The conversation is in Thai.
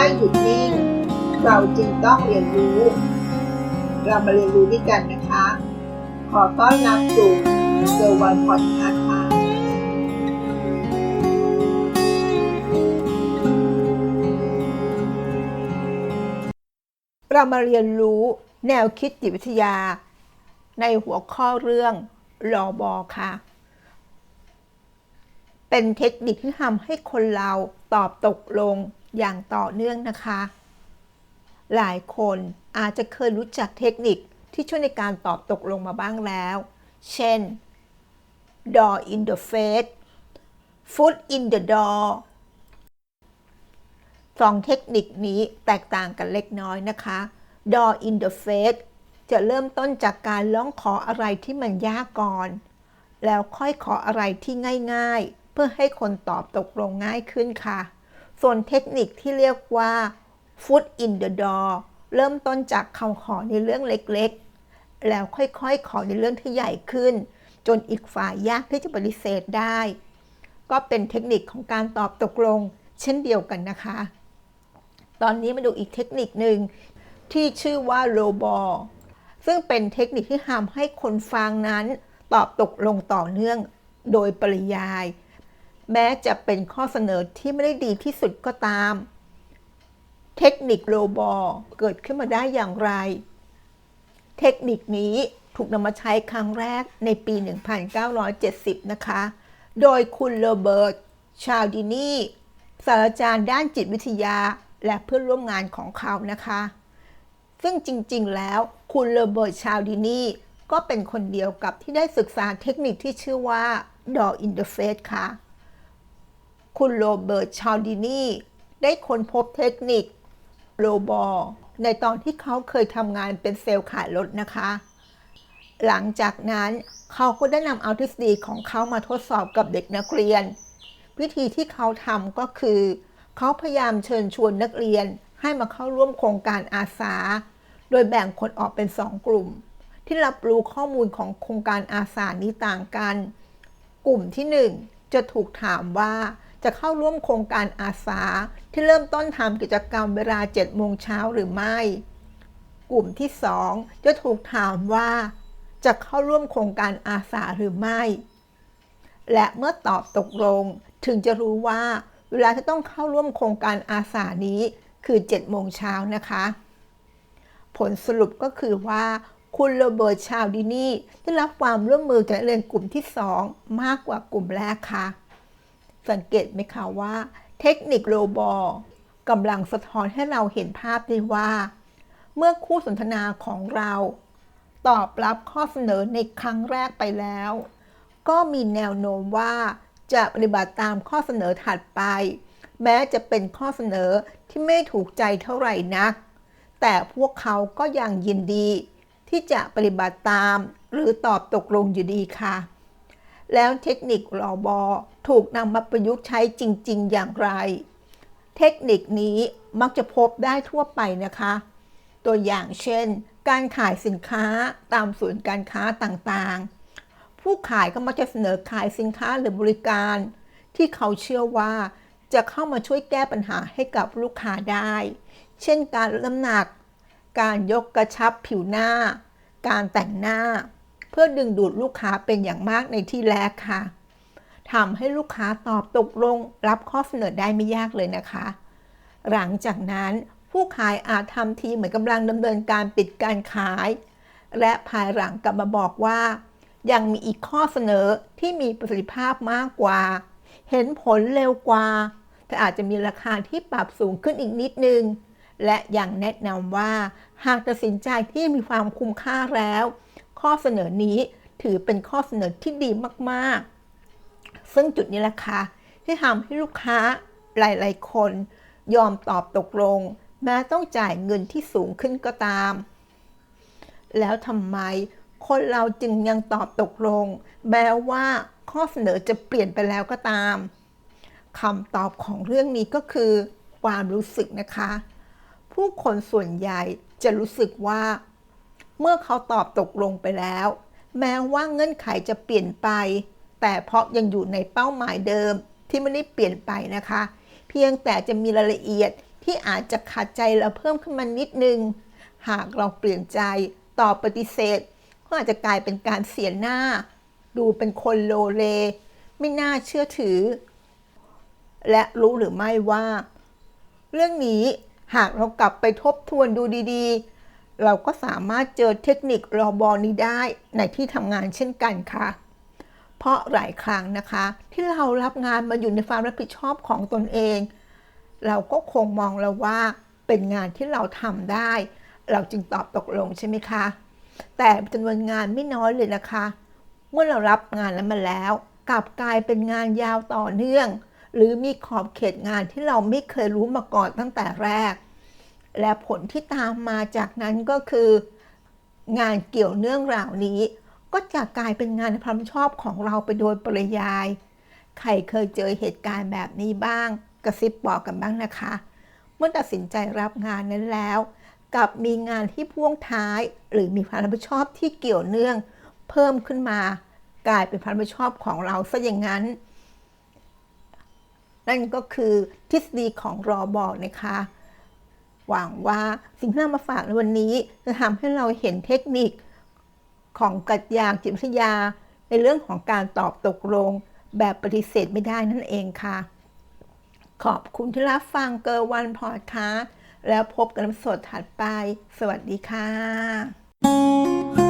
ไม่หยุดนิ่ง เราจึงต้องเรียนรู้ เรามาเรียนรู้ด้วยกันนะคะ ขอต้อนรับสู่เซอร์วันพอดคาส์ค่ะเรามาเรียนรู้แนวคิดจิตวิทยา ในหัวข้อเรื่องรอบอค่ะ เป็นเทคนิคที่ทำให้คนเราตอบตกลง อย่างต่อเนื่องนะคะ หลายคนอาจจะเคยรู้จักเทคนิคที่ช่วยในการตอบตกลงมาบ้างแล้ว เช่น door in the face foot in the door สองเทคนิคนี้แตกต่างกันเล็กน้อยนะคะ door in the face จะเริ่มต้นจากการร้องขออะไรที่มันยากก่อน แล้วค่อยขออะไรที่ง่าย ๆ เพื่อให้คนตอบตกลงง่ายขึ้นค่ะ ส่วนเทคนิคที่เรียกว่า foot in the door เริ่มต้นจากคำขอในเรื่องเล็กๆ แล้วค่อยๆ ขอในเรื่องที่ใหญ่ขึ้น จนอีกฝ่ายยากที่จะปฏิเสธได้ ก็เป็นเทคนิคของการตอบตกลง เช่นเดียวกันนะคะ ตอนนี้มาดูอีกเทคนิคหนึ่งที่ชื่อว่าโลบอซึ่งเป็นเทคนิคที่ทำให้คนฟังนั้น ตอบตกลงต่อเนื่องโดยปริยาย แม้จะเป็นข้อเสนอที่ไม่ได้ดีที่สุดก็ตาม เทคนิคโลบอเกิดขึ้นมาได้อย่างไร เทคนิคนี้ถูกนำมาใช้ครั้งแรกในปี 1970 นะคะ โดยคุณโรเบิร์ต ชาลดินีศาสตราจารย์ด้านจิตวิทยาและเพื่อนร่วมงานของเขานะคะ ซึ่งจริงๆ แล้วคุณโรเบิร์ต ชาลดินีก็เป็นคนเดียวกับที่ได้ศึกษาเทคนิคที่ชื่อว่า door interface ค่ะ คุณโรเบิร์ตชาลดินีได้ค้นพบเทคนิคโลบอในตอนที่เขาเคยทำงานเป็นเซลล์ขายรถนะคะ หลังจากนั้นเขาก็ได้นำเอาทฤษฎีของเขามาทดสอบกับเด็กนักเรียน วิธีที่เขาทำก็คือ เขาพยายามเชิญชวนนักเรียนให้มาเข้าร่วมโครงการอาสา โดยแบ่งคนออกเป็นสองกลุ่ม ที่รับรู้ข้อมูลของโครงการอาสานี้ต่างกัน กลุ่มที่ 1 จะถูกถามว่า จะเข้าร่วมโครงการอาสา ที่เริ่มต้นทำกิจกรรมเวลา 7 โมงเช้าหรือไม่ กลุ่มที่ 2 จะถูกถามว่า จะเข้าร่วมโครงการอาสาหรือไม่ และเมื่อตอบตกลงถึงจะรู้ว่าเวลาที่ต้องเข้าร่วมโครงการอาสานี้คือ7โมงเช้านะคะ ผลสรุปก็คือว่า คุณโรเบิร์ตชาลดินีได้รับความร่วมมือจากนักเรียนกลุ่มที่ 2 มากกว่ากลุ่มแรกค่ะ สังเกตไหมคะว่า เทคนิคโรบอกำลังสะท้อนให้เราเห็นภาพได้ว่า เมื่อคู่สนทนาของเรา ตอบรับข้อเสนอในครั้งแรกไปแล้ว ก็มีแนวโน้มว่าจะปฏิบัติตามข้อเสนอถัดไป แม้จะเป็นข้อเสนอที่ไม่ถูกใจเท่าไหร่นัก แต่พวกเขาก็ยังยินดี ที่จะปฏิบัติตามหรือตอบตกลงอยู่ดีค่ะ แล้วเทคนิครอบอถูกนำมาประยุกต์ใช้จริง ๆ อย่างไร เทคนิคนี้มักจะพบได้ทั่วไปนะคะ ตัวอย่างเช่น การขายสินค้าตามศูนย์การค้าต่างๆ ผู้ขายก็มักจะเสนอขายสินค้าหรือบริการ ที่เขาเชื่อว่าจะเข้ามาช่วยแก้ปัญหาให้กับลูกค้าได้ เช่นการลดน้ำหนัก การยกกระชับผิวหน้า การแต่งหน้า เพื่อดึงดูดลูกค้าเป็นอย่างมากในที่แรกค่ะทำให้ลูกค้าตอบตกลงรับข้อเสนอได้ไม่ยากเลยนะคะ หลังจากนั้นผู้ขายอาจทำทีเหมือนกำลังดำเนินการปิดการขาย และภายหลังกลับมาบอกว่า ยังมีอีกข้อเสนอที่มีประสิทธิภาพมากกว่า เห็นผลเร็วกว่า แต่อาจจะมีราคาที่ปรับสูงขึ้นอีกนิดนึง และยังแนะนำว่า หากตัดสินใจที่มีความคุ้มค่าแล้ว ข้อเสนอนี้ถือเป็นข้อเสนอที่ดีมากๆ ซึ่งจุดนี้แหละค่ะที่ทำให้ลูกค้าหลาย ๆ คนยอมตอบตกลง แม้ต้องจ่ายเงินที่สูงขึ้นก็ตาม แล้วทำไมคนเราจึงยังตอบตกลง แม้ว่าข้อเสนอจะเปลี่ยนไปแล้วก็ตามคำตอบของเรื่องนี้ก็คือ ความรู้สึกนะคะ ผู้คนส่วนใหญ่จะรู้สึกว่า เมื่อเขาตอบตกลงไปแล้ว แม้ว่าเงื่อนไขจะเปลี่ยนไป แต่เพราะยังอยู่ในเป้าหมายเดิมที่ไม่ได้เปลี่ยนไปนะคะ เพียงแต่จะมีรายละเอียดที่อาจจะขัดใจเราเพิ่มขึ้นมานิดนึง หากเราเปลี่ยนใจตอบปฏิเสธ ก็อาจจะกลายเป็นการเสียหน้า ดูเป็นคนโลเล ไม่น่าเชื่อถือ และรู้หรือไม่ว่า เรื่องนี้หากเรากลับไปทบทวนดูดีๆ เราก็สามารถเจอเทคนิครอบอนี้ได้ในที่ทำงานเช่นกันค่ะ เพราะหลายครั้งนะคะ ที่เรารับงานมาอยู่ในความรับผิดชอบของตนเอง เราก็คงมองแล้วว่าเป็นงานที่เราทำได้ เราจึงตอบตกลงใช่ไหมคะ แต่จำนวนงานไม่น้อยเลยนะคะ เมื่อเรารับงานนั้นมาแล้ว กลับกลายเป็นงานยาวต่อเนื่อง หรือมีขอบเขตงานที่เราไม่เคยรู้มาก่อนตั้งแต่แรก และผลที่ตามมาจากนั้นก็คือ งานเกี่ยวเนื่องราวนี้ ก็จะกลายเป็นงานความชอบของเราไปโดยปริยาย ใครเคยเจอเหตุการณ์แบบนี้บ้าง กระซิบบอกกันบ้างนะคะ เมื่อตัดสินใจรับงานนั้นแล้วกับมีงานที่พ่วงท้าย หรือมีความรับผิดชอบที่เกี่ยวเนื่อง เพิ่มขึ้นมา กลายเป็นความรับผิดชอบของเราซะอย่างนั้น นั่นก็คือทฤษฎีของรอบอกนะคะ หวังว่าสิ่งที่นำมาฝากในวันนี้จะทำให้เราเห็นเทคนิคของกัจยางจิตวิทยา ในเรื่องของการตอบตกลงแบบปฏิเสธไม่ได้นั่นเองค่ะ ขอบคุณที่รับฟังเกอร์วันพอดคาสต์แล้วพบกันในสดถัดไป สวัสดีค่ะ